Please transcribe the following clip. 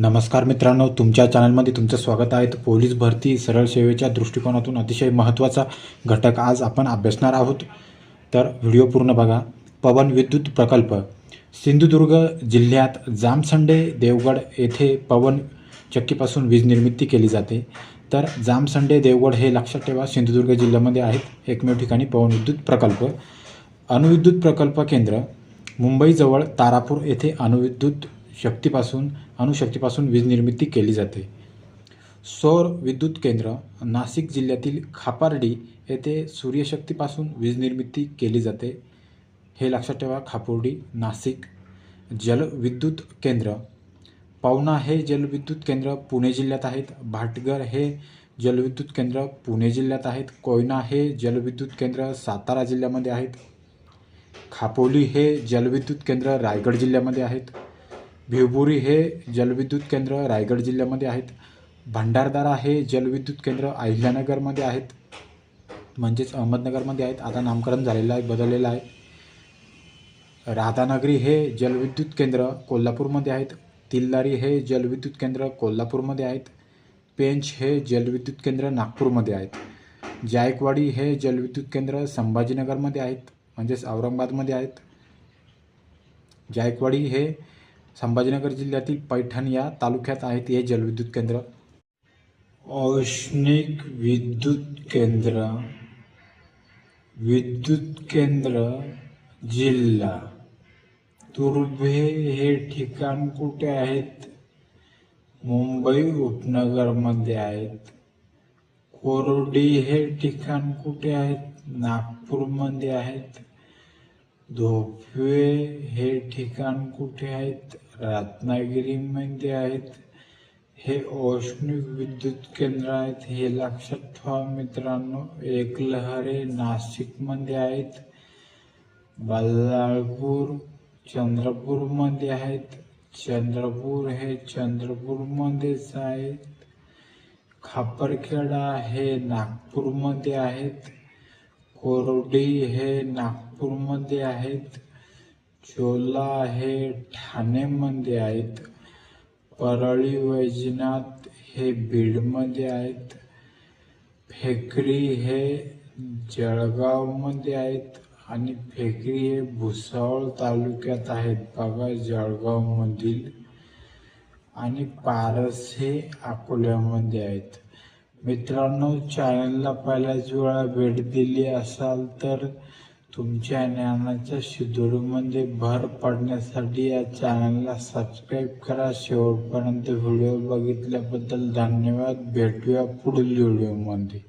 नमस्कार मित्रांनो तुमच्या चॅनलमध्ये तुमचं स्वागत आहे. तर पोलीस भरती सरळ सेवेच्या दृष्टिकोनातून अतिशय महत्त्वाचा घटक आज आपण अभ्यासणार आहोत. तर व्हिडिओ पूर्ण बघा. पवन विद्युत प्रकल्प. सिंधुदुर्ग जिल्ह्यात जामसंडे देवगड येथे पवन चक्कीपासून वीज निर्मिती केली जाते. तर जामसंडे देवगड हे लक्षात ठेवा सिंधुदुर्ग जिल्ह्यामध्ये आहेत. एकमेव ठिकाणी पवन विद्युत प्रकल्प. अणुविद्युत प्रकल्प केंद्र. मुंबईजवळ तारापूर येथे अणुविद्युत शक्तीपासून अणुशक्तीपासून वीज निर्मिती केली जाते. सौर विद्युत केंद्र नाशिक जिल्ह्यातील खापार्डी येथे सूर्यशक्तीपासून वीज निर्मिती केली जाते. हे लक्षात ठेवा खापोर्डी नाशिक जलविद्युत केंद्र. पवना हे जलविद्युत केंद्र पुणे जिल्ह्यात आहेत. भाटघर हे जलविद्युत केंद्र पुणे जिल्ह्यात आहेत. कोयना हे जलविद्युत केंद्र सातारा जिल्ह्यामध्ये आहेत. खापोली हे जलविद्युत केंद्र रायगड जिल्ह्यामध्ये आहेत. भिवपुरी हे जलविद्युत केंद्र रायगड जिल्ह्यामध्ये आहेत. भंडारदारा हे जलविद्युत केंद्र अहिल्यानगरमध्ये आहेत. म्हणजेच अहमदनगरमध्ये आहेत. आता नामकरण झालेलं आहे बदललेलं आहे. राधानगरी हे जलविद्युत केंद्र कोल्हापूरमध्ये आहेत. तिल्लारी हे जलविद्युत केंद्र कोल्हापूरमध्ये आहेत. पेंच हे जलविद्युत केंद्र नागपूरमध्ये आहेत. जायकवाडी हे जलविद्युत केंद्र संभाजीनगरमध्ये आहेत. म्हणजेच औरंगाबादमध्ये आहेत. जायकवाडी हे संभाजीनगर जिल्ह्यातील पैठण या तालुक्यात आहेत हे जलविद्युत केंद्र. औष्णिक विद्युत केंद्र. विद्युत केंद्र जिल्हा. तुर्भे हे ठिकाण कुठे आहेत? मुंबई उपनगरमध्ये आहेत. कोरडी हे ठिकाण कुठे आहेत? नागपूरमध्ये आहेत. धोपवे हे ठिकाण कुठे आहेत? रत्नागिरीमध्ये आहेत. हे औष्णिक विद्युत केंद्र आहेत. हे लक्षात ठेवा मित्रांनो एकलहरे नाशिकमध्ये आहेत. बल्लाळपूर चंद्रपूरमध्ये आहेत. चंद्रपूर हे चंद्रपूरमध्येच आहेत. खापरखेडा हे नागपूरमध्ये आहेत. कोरडी हे नागपूरमध्ये आहेत. चोला हे ठाणेमध्ये आहेत. परळी वैजनाथ हे बीडमध्ये आहेत. फेकरी हे जळगावमध्ये आहेत आणि फेकरी हे भुसावळ तालुक्यात आहेत. बघा जळगावमधील आणि पारस हे अकोल्यामध्ये आहेत. मित्रांनो चॅनलला पहिल्याच वेळा भेट दिली असाल तर तुमच्या ज्ञानाच्या शिदोरीमध्ये भर पडण्यासाठी या चॅनलला सबस्क्राईब करा. शेवटपर्यंत व्हिडिओ बघितल्याबद्दल धन्यवाद. भेटूया पुढील व्हिडिओमध्ये.